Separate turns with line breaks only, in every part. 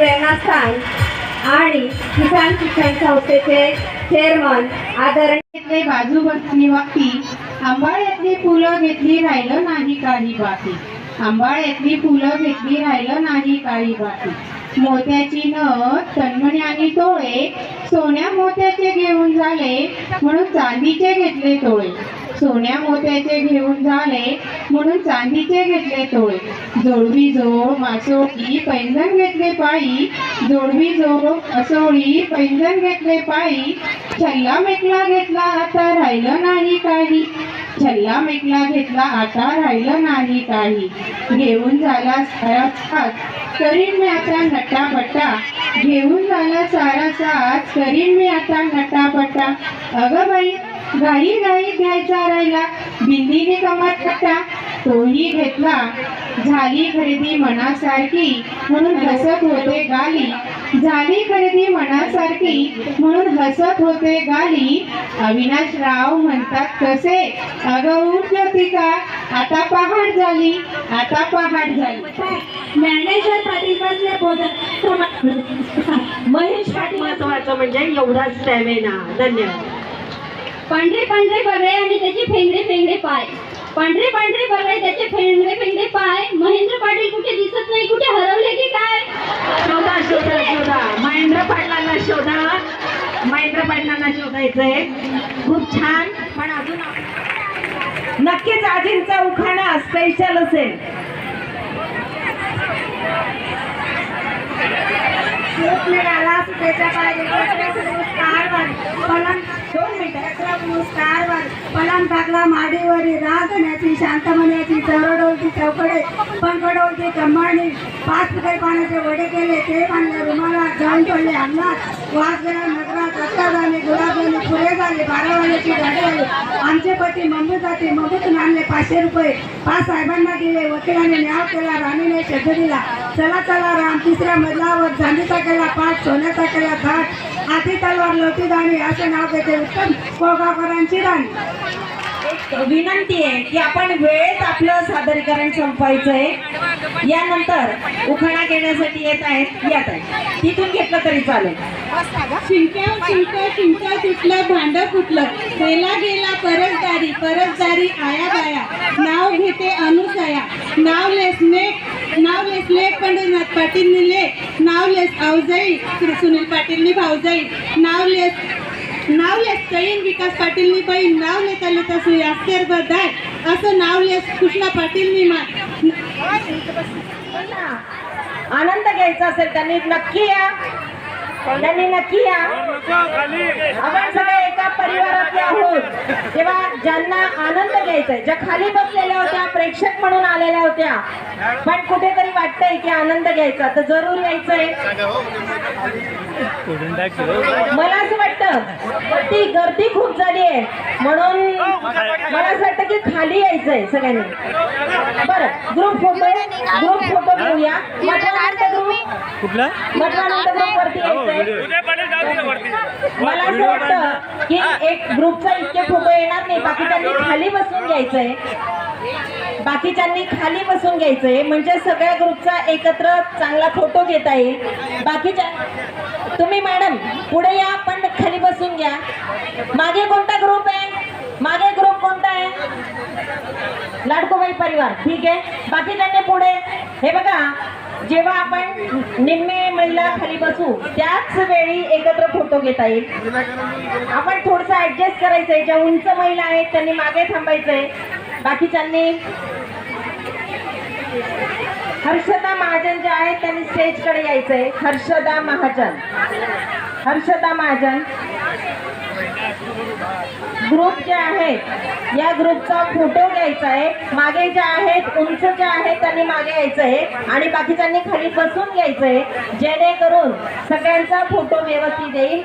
प्रेरणास्थान आणि किसान शिक्षण संस्थेचे चेअरमन आदरणीय
बाजू बसली वाकी आंबाळ्यातली फुलं घेतली राहिलं नाही काही बाकी. आंबाळ्यातली फुलं घेतली राहिलं नाही काही बाकी. मोत्याची न तन्मणी आणि तोळे सोन्या मोत्याचे घेऊन झाले म्हणून चांदीचे घेतले तोळे सोन्या मोत्याचे घेऊन झाले म्हणून चांदीचे घेतले तोय. जोडवी जोड मासोळी पैंजण घेतले पायी. जोडवी जोड असोळी पैंजण घेतले पायी. छल्ला मेकला घेतला आता राहिलं नाही काही. छल्ला मेकला घेतला आता राहिलं नाही काही. घेऊन झाला सारा साथ करीन मी आता नटापटा. घेऊन झाला सारा साथ करीन मी आता नटापटा. अगं बाई घाई घाई घ्यायचा राहिला. बिंदीने कमर कट्टा तोही घेतला. झाली खरेदी मनासारखी म्हणून हसत होते गाली. झाली खरेदी मनासारखी म्हणून हसत होते गाली. अविनाश राव म्हणतात कसे? अगं उठ ज्योतिका आता पहाट झाली आता पहाट झाली.
ज्ञानेश्वर पाटील बोलत महेश पाटील
महत्वाचं म्हणजे एवढा स्टॅमिना धन्यवाद.
पांढरे पांढरे बगळे आणि त्याचे फेंगडे फेंगडे पाय. पांढरे पांढरे बगळे त्याचे फेंगडे फेंगडे पाय. महेंद्र पाटील कुठे दिसत नाही कुठे हरवले की काय?
शोधा शोधा शोधा. महेंद्र पाटलांना शोधा. महेंद्र पाटलांना शोधायचंय खूप छान. पण अजून नक्कीच आजींचा उखाणा स्पेशल असेल.
खूप मिळाला सुटेच्या पाहिजे पलंग दोन मिनिटं नमस्कार पलंग टाकला माडीवरी रागण्याची शांतमण्याची चरडोलची चौकडे. पंकडोलची कमाणी पाच फुटे पाण्याचे वडे केले. ते मानले रुमाला जाऊन पडले अंगणात वास नगर नगरात झाले गुलाब फुले झाले आमचे पती मम्मी जाते मंबूतून आणले पाचशे रुपये. पाच साहेबांना दिले वकिलाने न्याव केला राणीने शब्द दिला. चला चला राम तिसऱ्या मजलावर चांदीचा केला पाच सोन्याचा केला घाट आधी तलवार लोटी दाणी असे नाव देते उत्तम कोगावकरांची राणी.
विनंती आहे की आपण वेळेत आपलं सादरीकरण संपवायचंय. यानंतर उखाणा घेण्यासाठी येत आहेत. यात आहे तिथून घेतलं तरी चालेल.
शिंक्या शिंक्या शिंक्या तुटलं भांड फुटलं. गेला गेला परतदारी परतदारी आया बाया. नाव घेते अनुसया. नाव लेसने नाव लेसले पंढरनाथ पाटीलनी ले नाव लेस आवजाई सुनील पाटीलनी भाऊजाई. नाव लेस नाव लेस चैन विकास पाटीलनी बहीण नाव लेता लेता सुयास्तेर बदाय असं नाव लेस कृष्णा पाटीलनी मा
आनंद घ्यायचा असेल त्यांनी नक्की या. त्यांनी नक्की या. आपण सगळे एका परिवारातले आहोत तेव्हा ज्यांना आनंद घ्यायचा आहे ज्या खाली बसलेल्या होत्या प्रेक्षक म्हणून आलेल्या होत्या पण कुठेतरी वाटतंय की आनंद घ्यायचा. तर जरूर यायचंय. मला असं वाटतं ती गर्दी खूप झाली आहे. म्हणून मला असं वाटतं की खाली यायचंय सगळ्यांनी. बरं ग्रुप फोटो ग्रुप फोटो घेऊया. मठानंद ग्रुप
कुठला?
ग्रुप वरती यायचंय. मला असं वाटतं की एक ग्रुपचा इतके फोटो येणार नाही. बाकीच्यांनी खाली बसून घ्यायचंय. बाकीच्यांनी खाली बसून घ्यायचंय. म्हणजे सगळ्या ग्रुपचा एकत्र चांगला फोटो घेता येईल. बाकीच्या तुम्ही मॅडम पुढे या पण खाली बसून घ्या. मागे कोणता ग्रुप आहे? मागे ग्रुप कोणता आहे? लाडकोबाई परिवार. ठीक आहे. बाकीच्यांनी पुढे हे बघा जेव्हा आपण निम्मे महिला खाली बसू त्याच वेळी एकत्र फोटो घेता येईल. आपण थोडस ऍडजस्ट करायचंय. ज्या उंच महिला आहेत त्यांनी मागे थांबायचंय. बाकीच्यांनी हर्षदा महाजन ज्या आहेत त्यांनी स्टेजकडे यायचंय. हर्षदा महाजन. हर्षदा महाजन. ग्रुप जे आहेत या ग्रुपचा फोटो घ्यायचा आहे. मागे जे आहेत उंच जे आहेत त्यांनी मागे यायचं आहे. आणि बाकीच्यांनी खाली बसून घ्यायचं आहे. जेणेकरून सगळ्यांचा फोटो व्यवस्थित येईल.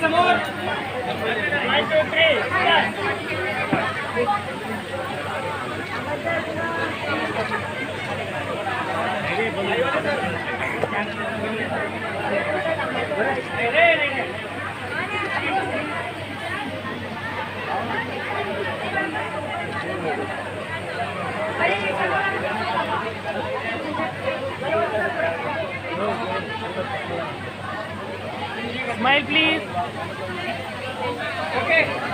समोर. Smile please. Okay.